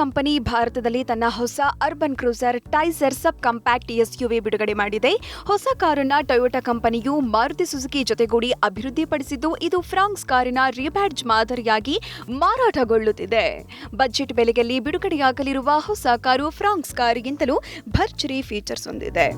Company ಭಾರತದಲ್ಲಿ ತನ್ನ ಹೊಸ urban cruiser Taisor sub compact SUV ಬಿಡುಗಡೆ ಮಾಡಿದೆ. ಹೊಸ ಕಾರನ್ನ ಟೊಯೋಟಾ ಕಂಪನಿಯು ಮಾರುತಿ ಸುಜುಕಿ ಜೊತೆಗೂಡಿ ಅಭಿವೃದ್ಧಿಪಡಿಸಿದ್ದು, ಇದು ಫ್ರಾನ್ಸ್ ಕಾರಿನ ರಿಬ್ಯಾಡ್ಜ್ ಮಾದರಿಯಾಗಿ ಮಾರಾಟಗೊಳ್ಳುತ್ತಿದೆ. ಬಜೆಟ್ ಬೆಲೆಯಲ್ಲಿ ಬಿಡುಗಡೆಯಾಗಲಿರುವ ಹೊಸ ಕಾರು ಫ್ರಾನ್ಸ್ ಕಾರಿಗಿಂತಲೂ ಭರ್ಜರಿ ಫೀಚರ್ಸ್ ಹೊಂದಿದೆ.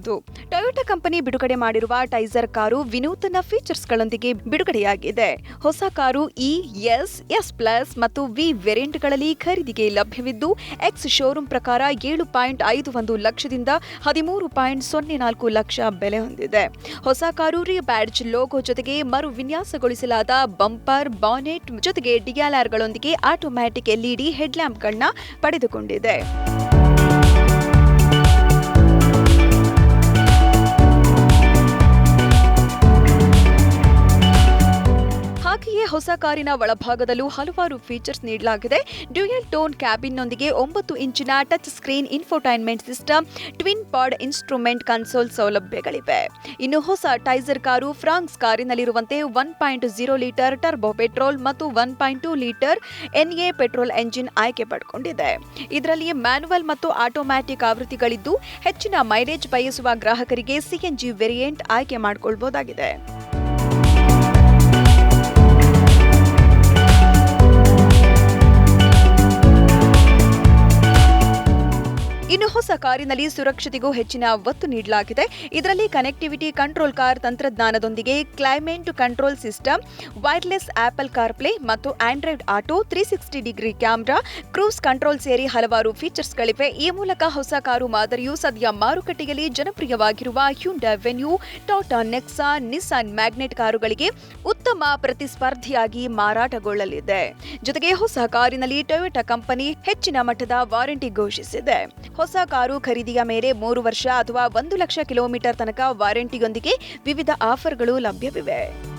ಹೌದು. ಟೊಯೋಟಾ ಕಂಪನಿ ಬಿಡುಗಡೆ ಮಾಡಿರುವ ಟೈಸರ್ ಕಾರು ವಿನೂತನ ಫೀಚರ್ಸ್ಗಳೊಂದಿಗೆ ಬಿಡುಗಡೆಯಾಗಿದೆ. ಹೊಸ car E S S plus ಮತ್ತು ವಿ ವೇರಿಯಂಟ್ಗಳಲ್ಲಿ ಖರೀದಿಗೆ ಲಭ್ಯವಿದ್ದು ಎಕ್ಸ್ ಶೋರೂಮ್ ಪ್ರಕಾರ ಏಳು ಪಾಯಿಂಟ್ ಐದು ಒಂದು ಲಕ್ಷದಿಂದ ಹದಿಮೂರು ಪಾಯಿಂಟ್ ಸೊನ್ನೆ ನಾಲ್ಕು ಲಕ್ಷ ಬೆಲೆ ಹೊಂದಿದೆ. ಹೊಸ ಕಾರು ರಿಬ್ಯಾಡ್ಜ್ ಲೋಗೋ ಜೊತೆಗೆ ಮರು ವಿನ್ಯಾಸಗೊಳಿಸಲಾದ ಬಂಪರ್ ಬಾನೆಟ್ ಜೊತೆಗೆ ಡಿಯಾಲರ್ಗಳೊಂದಿಗೆ ಆಟೋಮ್ಯಾಟಿಕ್ ಎಲ್ಇಡಿ ಹೆಡ್ಲ್ಯಾಂಪ್ಗಳನ್ನ ಪಡೆದುಕೊಂಡಿದೆ. ಹಾಗೆಯೇ ಹೊಸ ಕಾರಿನ ಒಳಭಾಗದಲ್ಲೂ ಹಲವಾರು ಫೀಚರ್ಸ್ ನೀಡಲಾಗಿದೆ. ಡ್ಯೂಯಲ್ ಟೋನ್ ಕ್ಯಾಬಿನ್ನೊಂದಿಗೆ ಒಂಬತ್ತು ಇಂಚಿನ touch screen infotainment system twin pod instrument console ಸೌಲಭ್ಯಗಳಿವೆ. ಇನ್ನು ಹೊಸ Taisor car Fronx ಕಾರಿನಲ್ಲಿರುವಂತೆ one point zero litre turbo petrol ಮತ್ತು one point two litre NA petrol engine ಆಯ್ಕೆ ಪಡ್ಕೊಂಡಿದೆ. ಇದರಲ್ಲಿ ಮ್ಯಾನುವಲ್ ಮತ್ತು ಆಟೋಮ್ಯಾಟಿಕ್ ಆವೃತ್ತಿಗಳಿದ್ದು ಹೆಚ್ಚಿನ ಮೈಲೇಜ್ ಬಯಸುವ ಗ್ರಾಹಕರಿಗೆ ಸಿಎನ್ಜಿ ವೇರಿಯಂಟ್ ಆಯ್ಕೆ ಮಾಡಿಕೊಳ್ಳಬಹುದಾಗಿದೆ ಹೊಸ ಕಾರಿನಲ್ಲಿ ಸುರಕ್ಷತೆಗೂ ಹೆಚ್ಚಿನ ಒತ್ತು ನೀಡಲಾಗಿದೆ. ಇದರಲ್ಲಿ connectivity control car ತಂತ್ರಜ್ಞಾನದೊಂದಿಗೆ climate control system wireless Apple CarPlay ಮತ್ತು Android Auto three sixty degree camera cruise control ಸೇರಿ ಹಲವಾರು ಫೀಚರ್ಸ್ಗಳಿವೆ ಈ ಮೂಲಕ ಹೊಸ ಕಾರು ಮಾದರಿಯು ಸದ್ಯ ಮಾರುಕಟ್ಟೆಯಲ್ಲಿ ಜನಪ್ರಿಯವಾಗಿರುವ Hyundai Venue Tata Nexon Nissan Magnite ಕಾರುಗಳಿಗೆ ಉತ್ತಮ ಪ್ರತಿಸ್ಪರ್ಧಿಯಾಗಿ ಮಾರಾಟಗೊಳ್ಳಲಿದೆ. ಜೊತೆಗೆ ಹೊಸ ಕಾರಿನಲ್ಲಿ ಟೊಯೋಟಾ ಕಂಪನಿ ಹೆಚ್ಚಿನ ಮಟ್ಟದ ವಾರಂಟಿ ಘೋಷಿಸಿದೆ. ಹೊಸ ಕಾರು ಖರೀದಿಯ ಮೇಲೆ ಮೂರು ವರ್ಷ ಅಥವಾ ಒಂದು ಲಕ್ಷ ಕಿಲೋಮೀಟರ್ ತನಕ ವಾರಂಟಿಯೊಂದಿಗೆ ವಿವಿಧ ಆಫರ್ಗಳು ಲಭ್ಯವಿವೆ.